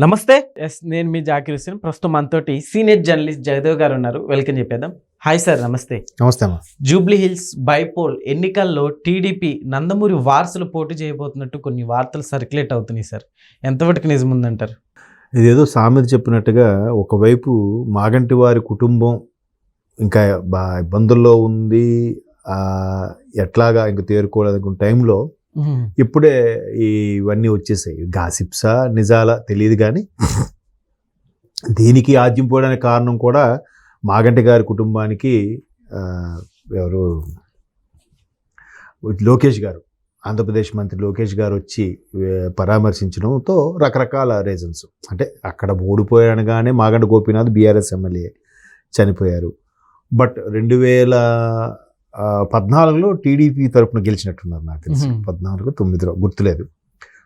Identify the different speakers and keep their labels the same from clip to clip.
Speaker 1: నమస్తే. ఎస్ నేను మీ జాకిర్ హుస్సేన్. ప్రస్తుతం మనతోటి సీనియర్ జర్నలిస్ట్ జగదేవ్ గారు ఉన్నారు. వెల్కమ్ చెప్పేద్దాం. హాయ్ సార్ నమస్తే.
Speaker 2: నమస్తే అమ్మా.
Speaker 1: జూబ్లీ హిల్స్ బైపోల్ ఎన్నికల్లో టీడీపీ నందమూరి వారసులు పోటీ చేయబోతున్నట్టు కొన్ని వార్తలు సర్క్యులేట్ అవుతున్నాయి సార్ ఎంతవరకు నిజం ఉందంటారు?
Speaker 2: ఇదేదో సామెత చెప్పినట్టుగా ఒకవైపు మాగంటి వారి కుటుంబం ఇంకా బా ఇబ్బందుల్లో ఉంది ఎట్లాగా ఇంక తేరుకోలేదనుకున్న టైంలో ఇప్పుడే ఈ ఇవన్నీ వచ్చేసాయి. గాసిప్సా నిజాలా తెలియదు కానీ దీనికి ఆద్యం పోవడానికి కారణం కూడా మాగంటి గారి కుటుంబానికి ఎవరు? లోకేష్ గారు. ఆంధ్రప్రదేశ్ మంత్రి లోకేష్ గారు వచ్చి పరామర్శించడంతో రకరకాల రీజన్స్ అంటే అక్కడ ఓడిపోయానగానే మాగంట గోపీనాథ్ బీఆర్ఎస్ ఎమ్మెల్యే చనిపోయారు. బట్ రెండు వేల పద్నాలుగులో టీడీపీ తరపున గెలిచినట్టున్నారు నాకు తెలిసి. పద్నాలుగు తొమ్మిదిలో గుర్తులేదు.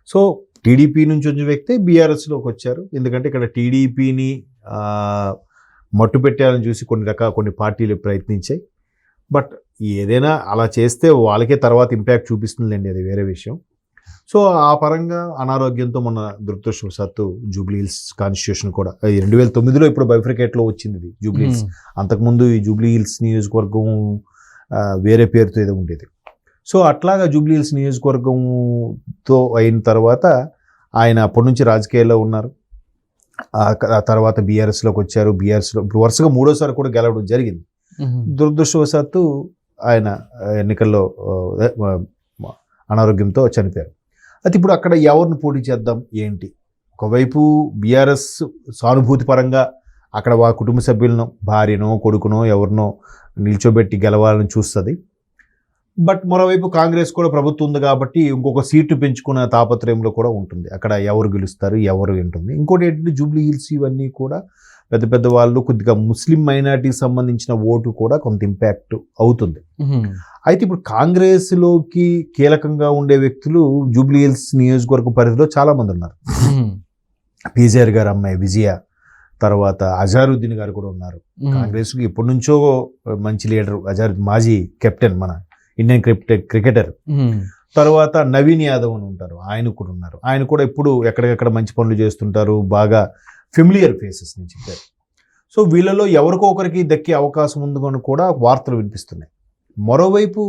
Speaker 2: సో టీడీపీ నుంచి వచ్చిన వ్యక్తి బీఆర్ఎస్లోకి వచ్చారు. ఎందుకంటే ఇక్కడ టీడీపీని మట్టు పెట్టాలని చూసి కొన్ని రకాల కొన్ని పార్టీలు ప్రయత్నించాయి. బట్ ఏదైనా అలా చేస్తే వాళ్ళకే తర్వాత ఇంపాక్ట్ చూపిస్తుందండి అది వేరే విషయం. సో ఆ పరంగా అనారోగ్యంతో మొన్న దురదృష్టవశాత్తు జూబ్లీ హిల్స్ కాన్స్టిట్యూషన్ కూడా రెండు వేల తొమ్మిదిలో ఇప్పుడు బైఫ్రికేట్లో వచ్చింది ఇది జూబ్లీ హిల్స్ అంతకుముందు ఈ జూబ్లీ హిల్స్ నియోజకవర్గం వేరే పేరుతో ఏదో ఉండేది. సో అట్లాగా జూబ్లీ హిల్స్ నియోజకవర్గంతో అయిన తర్వాత ఆయన అప్పటి నుంచి రాజకీయాల్లో ఉన్నారు. ఆ తర్వాత బీఆర్ఎస్లోకి వచ్చారు. బీఆర్ఎస్లో వరుసగా మూడోసారి కూడా గెలవడం జరిగింది. దురదృష్టవశాత్తు ఆయన ఎన్నికల్లో అనారోగ్యంతో చనిపోయారు. అయితే ఇప్పుడు అక్కడ ఎవరిని పోటీ చేద్దాం? ఏంటి? ఒకవైపు బీఆర్ఎస్ సానుభూతి పరంగా అక్కడ వా కుటుంబ సభ్యులను భార్యనో కొడుకునో ఎవరినో నిల్చోబెట్టి గెలవాలని చూస్తుంది. బట్ మరోవైపు కాంగ్రెస్ కూడా ప్రభుత్వం ఉంది కాబట్టి ఇంకొక సీటు పెంచుకునే తాపత్రయంలో కూడా ఉంటుంది. అక్కడ ఎవరు గెలుస్తారు ఎవరు ఉంటుంది ఇంకోటి ఏంటంటే జూబ్లీ హిల్స్ ఇవన్నీ కూడా పెద్ద పెద్ద వాళ్ళు కొద్దిగా ముస్లిం మైనార్టీకి సంబంధించిన ఓటు కూడా కొంత ఇంపాక్ట్ అవుతుంది. అయితే ఇప్పుడు కాంగ్రెస్లోకి కీలకంగా ఉండే వ్యక్తులు జూబ్లీ హిల్స్ నియోజకవర్గ పరిధిలో చాలా మంది ఉన్నారు. పీజీఆర్ గారు అమ్మాయి విజయ తర్వాత అజారుద్దీన్ గారు కూడా ఉన్నారు. కాంగ్రెస్కి ఎప్పటి నుంచో మంచి లీడర్ అజార్ మాజీ కెప్టెన్ మన ఇండియన్ క్రికెట్ క్రికెటర్. తర్వాత నవీన్ యాదవ్ అని ఉంటారు ఆయన కూడా ఉన్నారు. ఆయన కూడా ఎప్పుడు ఎక్కడికెక్కడ మంచి పనులు చేస్తుంటారు బాగా ఫెమిలియర్ ఫేసెస్ నుంచి సో వీళ్ళలో ఎవరికో ఒకరికి దక్కే అవకాశం ఉందని కూడా వార్తలు వినిపిస్తున్నాయి. మరోవైపు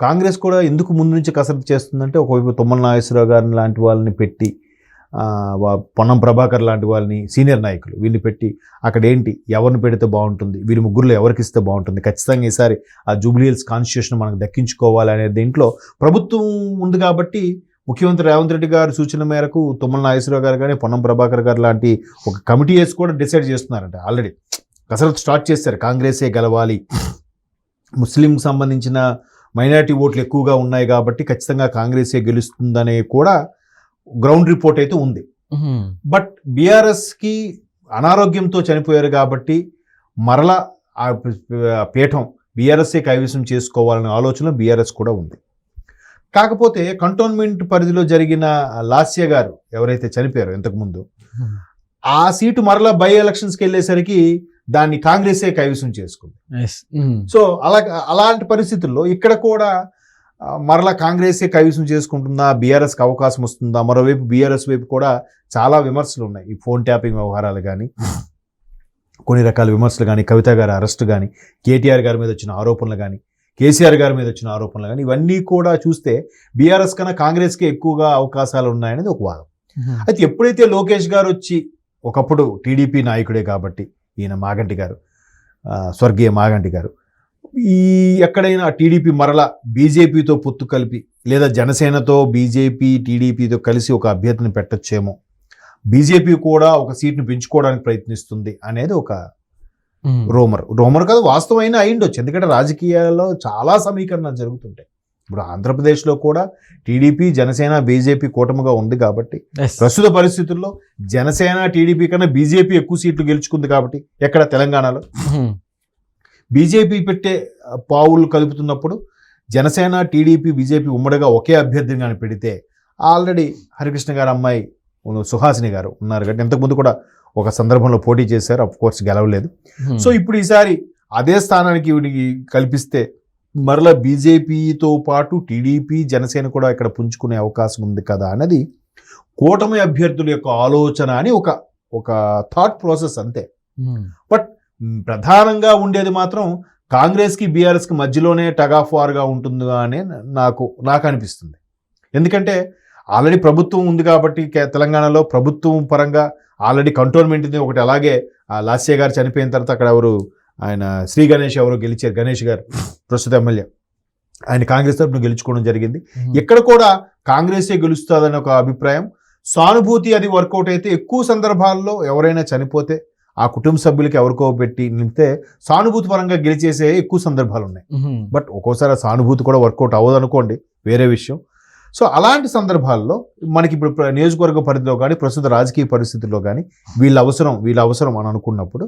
Speaker 2: కాంగ్రెస్ కూడా ఎందుకు ముందు నుంచి కసరత్తు చేస్తుందంటే ఒకవైపు తుమ్మల నాగేశ్వరరావు గారిని లాంటి వాళ్ళని పెట్టి పొన్నం ప్రభాకర్ లాంటి వాళ్ళని సీనియర్ నాయకులు వీళ్ళు పెట్టి అక్కడ ఏంటి ఎవరిని పెడితే బాగుంటుంది? వీరి ముగ్గురులో ఎవరికి ఇస్తే బాగుంటుంది? ఖచ్చితంగా ఈసారి ఆ జూబ్లీహిల్స్ కాన్స్టిట్యూషన్ మనకు దక్కించుకోవాలి అనే దీంట్లో ప్రభుత్వం ఉంది కాబట్టి ముఖ్యమంత్రి రేవంత్ రెడ్డి గారి సూచన మేరకు తుమ్మల నాగేశ్వరరావు గారు కానీ పొన్నం ప్రభాకర్ గారు లాంటి ఒక కమిటీ వేసి కూడా డిసైడ్ చేస్తున్నారంట ఆల్రెడీ. కసరత్తు స్టార్ట్ చేశారు. కాంగ్రెసే గెలవాలి. ముస్లింకి సంబంధించిన మైనారిటీ ఓట్లు ఎక్కువగా ఉన్నాయి కాబట్టి ఖచ్చితంగా కాంగ్రెసే గెలుస్తుందనే కూడా గ్రౌండ్ రిపోర్ట్ అయితే ఉంది. బట్ బీఆర్ఎస్కి అనారోగ్యంతో చనిపోయారు కాబట్టి మరలా ఆ పీఠం బీఆర్ఎస్ఏ కైవసం చేసుకోవాలనే ఆలోచన బీఆర్ఎస్ కూడా ఉంది. కాకపోతే కంటోన్మెంట్ పరిధిలో జరిగిన లాస్య గారు ఎవరైతే చనిపోయారో ఇంతకుముందు ఆ సీటు మరలా బై ఎలక్షన్స్కి వెళ్ళేసరికి దాన్ని కాంగ్రెసే కైవసం చేసుకుంది. సో అలా అలాంటి పరిస్థితుల్లో ఇక్కడ కూడా మరలా కాంగ్రెసే కైవసం చేసుకుంటుందా? బీఆర్ఎస్కి అవకాశం వస్తుందా? మరోవైపు బీఆర్ఎస్ వైపు కూడా చాలా విమర్శలు ఉన్నాయి. ఈ ఫోన్ ట్యాపింగ్ వ్యవహారాలు కానీ కొన్ని రకాల విమర్శలు కానీ కవిత గారి అరెస్ట్ కానీ కేటీఆర్ గారి మీద వచ్చిన ఆరోపణలు కానీ కేసీఆర్ గారి మీద వచ్చిన ఆరోపణలు కానీ ఇవన్నీ కూడా చూస్తే బీఆర్ఎస్ కన్నా కాంగ్రెస్కే ఎక్కువగా అవకాశాలు ఉన్నాయనేది ఒక వాదం. అయితే ఎప్పుడైతే లోకేష్ గారు వచ్చి ఒకప్పుడు టీడీపీ నాయకుడే కాబట్టి ఈయన మాగంటి గారు స్వర్గీయ మాగంటి గారు ఈ ఎక్కడైనా టీడీపీ మరల బీజేపీతో పొత్తు కలిపి లేదా జనసేనతో బీజేపీ టీడీపీతో కలిసి ఒక అభ్యర్థిని పెట్టొచ్చేమో. బీజేపీ కూడా ఒక సీట్ను పెంచుకోవడానికి ప్రయత్నిస్తుంది అనేది ఒక రోమర్. రోమర్ కాదు వాస్తవమైన అయిండొచ్చు. ఎందుకంటే రాజకీయాల్లో చాలా సమీకరణాలు జరుగుతుంటాయి. ఇప్పుడు ఆంధ్రప్రదేశ్లో కూడా టీడీపీ జనసేన బీజేపీ కూటమిగా ఉంది కాబట్టి ప్రస్తుత పరిస్థితుల్లో జనసేన టీడీపీ కన్నా బీజేపీ ఎక్కువ సీట్లు గెలుచుకుంది కాబట్టి ఎక్కడ తెలంగాణలో? బీజేపీ పెట్టే పావులు కలుపుతున్నప్పుడు జనసేన టీడీపీ బీజేపీ ఉమ్మడిగా ఒకే అభ్యర్థిని కానీ పెడితే ఆల్రెడీ హరికృష్ణ గారు అమ్మాయి సుహాసిని గారు ఉన్నారు. కాబట్టి ఇంతకుముందు కూడా ఒక సందర్భంలో పోటీ చేశారు. అఫ్ కోర్స్ గెలవలేదు. సో ఇప్పుడు ఈసారి అదే స్థానానికి వీడికి కల్పిస్తే మరలా బీజేపీతో పాటు టీడీపీ జనసేన కూడా ఇక్కడ పుంజుకునే అవకాశం ఉంది కదా అన్నది కూటమి అభ్యర్థుల యొక్క ఆలోచన అని ఒక ఒక థాట్ ప్రాసెస్ అంతే.
Speaker 1: ఉమ్.
Speaker 2: ప్రధానంగా ఉండేది మాత్రం కాంగ్రెస్కి బీఆర్ఎస్కి మధ్యలోనే టగ్ ఆఫ్ వార్గా ఉంటుంది అని నాకు నాకు అనిపిస్తుంది. ఎందుకంటే ఆల్రెడీ ప్రభుత్వం ఉంది కాబట్టి తెలంగాణలో ప్రభుత్వం పరంగా ఆల్రెడీ కంటోన్మెంట్ ఉంది ఒకటి అలాగే లాస్య గారు చనిపోయిన తర్వాత అక్కడ ఎవరు ఆయన శ్రీ గణేష్ ఎవరు గెలిచారు గణేష్ గారు ప్రస్తుత ఎమ్మెల్యే. ఆయన కాంగ్రెస్ తరఫున గెలుచుకోవడం జరిగింది. ఇక్కడ కూడా కాంగ్రెసే గెలుస్తుందని ఒక అభిప్రాయం. సానుభూతి అది వర్కౌట్ అయితే ఎక్కువ సందర్భాల్లో ఎవరైనా చనిపోతే ఆ కుటుంబ సభ్యులకి ఎవరికో పెట్టి నింపితే సానుభూతి పరంగా గెలిచేసే ఎక్కువ సందర్భాలు ఉన్నాయి. బట్ ఒక్కోసారి ఆ సానుభూతి కూడా వర్కౌట్ అవ్వదు అనుకోండి వేరే విషయం సో అలాంటి సందర్భాల్లో మనకి ఇప్పుడు నియోజకవర్గ పరిధిలో కానీ ప్రస్తుత రాజకీయ పరిస్థితుల్లో కానీ వీళ్ళ అవసరం వీళ్ళ అవసరం అని అనుకున్నప్పుడు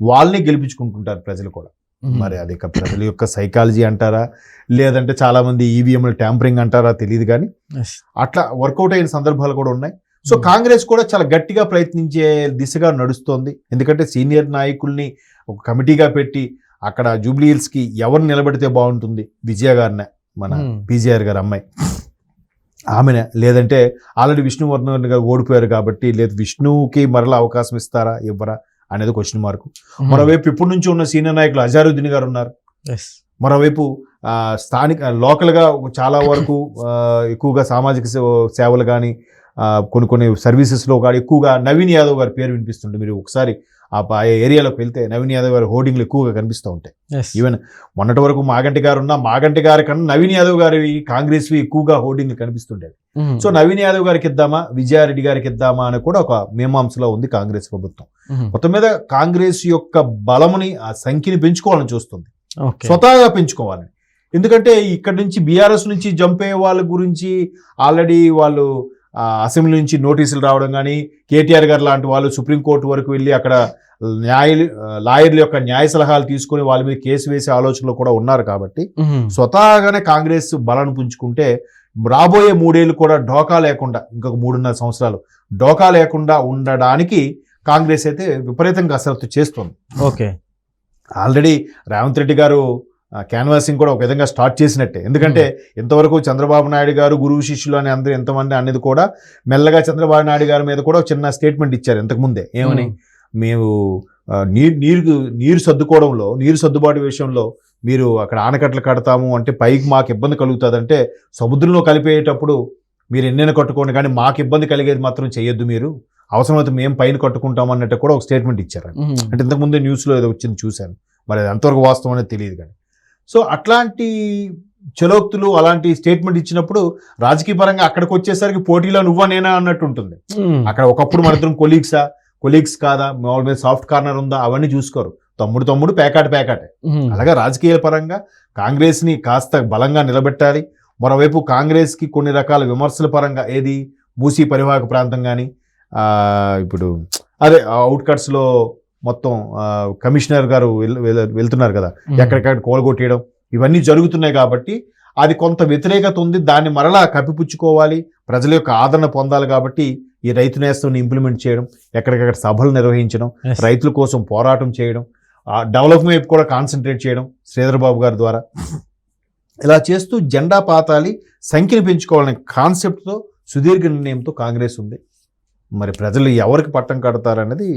Speaker 2: వాళ్ళని గెలిపించుకుంటుంటారు ప్రజలు కూడా. మరి అది ఇక ప్రజల యొక్క సైకాలజీ అంటారా లేదంటే చాలా మంది ఈవీఎంలు ట్యాంపరింగ్ అంటారా తెలియదు కానీ. అట్లా వర్కౌట్ అయిన సందర్భాలు కూడా ఉన్నాయి సో
Speaker 1: Hmm.
Speaker 2: కాంగ్రెస్ కూడా చాలా గట్టిగా ప్రయత్నించే దిశగా నడుస్తోంది ఎందుకంటే సీనియర్ నాయకుల్ని ఒక కమిటీగా పెట్టి అక్కడ జూబ్లీ హిల్స్కి ఎవరు నిలబెడితే బాగుంటుంది విజయ గారినే మన
Speaker 1: Hmm.
Speaker 2: పీజీఆర్ గారు అమ్మాయి ఆమెనే లేదంటే ఆల్రెడీ విష్ణువర్ధన్ గారు ఓడిపోయారు కాబట్టి లేదు విష్ణువుకి మరలా అవకాశం ఇస్తారా ఇవ్వరా అనేది క్వశ్చన్ మార్క్
Speaker 1: ఉమ్.
Speaker 2: మరోవైపు ఇప్పటి నుంచి ఉన్న సీనియర్ నాయకులు అజారుద్దీన్ గారు ఉన్నారు. మరోవైపు స్థానిక లోకల్గా చాలా వరకు ఎక్కువగా సామాజిక సేవ- సేవలు కానీ కొన్ని కొన్ని సర్వీసెస్లో కానీ ఎక్కువగా నవీన్ యాదవ్ గారి పేరు వినిపిస్తుంటే మీరు ఒకసారి ఆ ఏరియాలోకి వెళ్తే నవీన్ యాదవ్ గారి హోర్డింగ్లు ఎక్కువగా కనిపిస్తూ ఉంటాయి. ఈవెన్ మొన్నటి వరకు మాగంటి గారు ఉన్న మాగంటి గారి కన్నా నవీన్ యాదవ్ గారి కాంగ్రెస్వి ఎక్కువగా హోర్డింగ్లు కనిపిస్తుండేవి. సో నవీన్ యాదవ్ గారికి ఇద్దామా విజయారెడ్డి గారికి ఇద్దామా అని కూడా ఒక మీమాంసలో ఉంది కాంగ్రెస్ ప్రభుత్వం. మొత్తం మీద కాంగ్రెస్ యొక్క బలముని ఆ సంఖ్యని పెంచుకోవాలని చూస్తుంది. స్వతహాగా పెంచుకోవాలి ఎందుకంటే ఇక్కడ నుంచి బీఆర్ఎస్ నుంచి జంప్ అయ్యే వాళ్ళ గురించి ఆల్రెడీ వాళ్ళు అసెంబ్లీ నుంచి నోటీసులు రావడం కానీ కేటీఆర్ గారు లాంటి వాళ్ళు సుప్రీంకోర్టు వరకు వెళ్ళి అక్కడ న్యాయ లాయర్ల యొక్క న్యాయ సలహాలు తీసుకొని వాళ్ళ మీద కేసు వేసే ఆలోచనలో కూడా ఉన్నారు కాబట్టి. స్వతహాగానే కాంగ్రెస్ బలాన్ని పుంజుకుంటే రాబోయే మూడేళ్ళు కూడా డోకా లేకుండా ఇంకొక మూడున్నర సంవత్సరాలు డోకా లేకుండా ఉండడానికి కాంగ్రెస్ అయితే విపరీతంగా కసరత్తు చేస్తుంది
Speaker 1: ఓకే
Speaker 2: ఆల్రెడీ రేవంత్ రెడ్డి గారు క్యాన్వాసింగ్ కూడా ఒక విధంగా స్టార్ట్ చేసినట్టే. ఎందుకంటే ఇంతవరకు చంద్రబాబు నాయుడు గారు గురువు శిష్యులు అని అందరూ ఎంతమంది అనేది కూడా మెల్లగా చంద్రబాబు నాయుడు గారి మీద కూడా ఒక చిన్న స్టేట్మెంట్ ఇచ్చారు ఇంతకుముందే. ఏమని. మేము. నీరు నీరు నీరు సర్దుకోవడంలో నీరు సర్దుబాటు విషయంలో మీరు అక్కడ ఆనకట్టలు కడతాము అంటే పైకి మాకు ఇబ్బంది కలుగుతుంది అంటే సముద్రంలో కలిపేటప్పుడు మీరు ఎన్నైనా కట్టుకోండి కానీ మాకు ఇబ్బంది కలిగేది మాత్రం చేయొద్దు మీరు. అవసరమైతే మేము పైన కట్టుకుంటాం అన్నట్టు కూడా ఒక స్టేట్మెంట్ ఇచ్చారు. అంటే ఇంతకుముందే న్యూస్లో ఏదో వచ్చింది చూశాను. మరి అది ఎంతవరకు వాస్తవం అనేది తెలియదు కానీ. సో అట్లాంటి చలోక్తులు అలాంటి స్టేట్మెంట్ ఇచ్చినప్పుడు రాజకీయ పరంగా అక్కడికి వచ్చేసరికి పోటీలో నువ్వా నేనా అన్నట్టు ఉంటుంది.
Speaker 1: ఉమ్.
Speaker 2: అక్కడ ఒకప్పుడు మన ఇద్దరం కొలీగ్సా కొలీగ్స్ కాదా? మామూలు మీద సాఫ్ట్ కార్నర్ ఉందా? అవన్నీ చూసుకోరు. తమ్ముడు తమ్ముడు పేకాట పేకాటే.
Speaker 1: ఉమ్.
Speaker 2: అలాగే రాజకీయ పరంగా కాంగ్రెస్ని కాస్త బలంగా నిలబెట్టాలి. మరోవైపు కాంగ్రెస్కి కొన్ని రకాల విమర్శల పరంగా ఏది? మూసీ పరివాహక ప్రాంతం కానీ ఇప్పుడు అదే అవుట్కట్స్లో మొత్తం కమిషనర్ గారు వెళ్తున్నారు కదా. ఎక్కడికక్కడ కోలగొట్టేయడం ఇవన్నీ జరుగుతున్నాయి కాబట్టి అది కొంత వ్యతిరేకత ఉంది. దాన్ని మరలా కప్పిపుచ్చుకోవాలి. ప్రజల యొక్క ఆదరణ పొందాలి కాబట్టి ఈ రైతు నేస్తాన్ని ఇంప్లిమెంట్ చేయడం ఎక్కడికక్కడ సభలు నిర్వహించడం. రైతుల కోసం పోరాటం చేయడం డెవలప్మెంట్ వైపు కూడా కాన్సన్ట్రేట్ చేయడం శ్రీధర్ బాబు గారి ద్వారా. ఇలా చేస్తూ జెండా పాతాలి సంఖ్యను పెంచుకోవాలనే కాన్సెప్ట్తో సుదీర్ఘ నిర్ణయంతో కాంగ్రెస్ ఉంది. మరి ప్రజలు ఎవరికి పట్టం కడతారనేది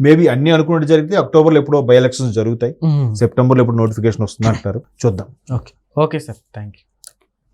Speaker 2: మేబీ అన్ని అనుకున్నట్టు జరిగితే అక్టోబర్లో ఎప్పుడో బై ఎలక్షన్స్ జరుగుతాయి. సెప్టెంబర్లో ఎప్పుడు నోటిఫికేషన్ వస్తుంది అంటారు చూద్దాం.
Speaker 1: ఓకే. సార్. Thank you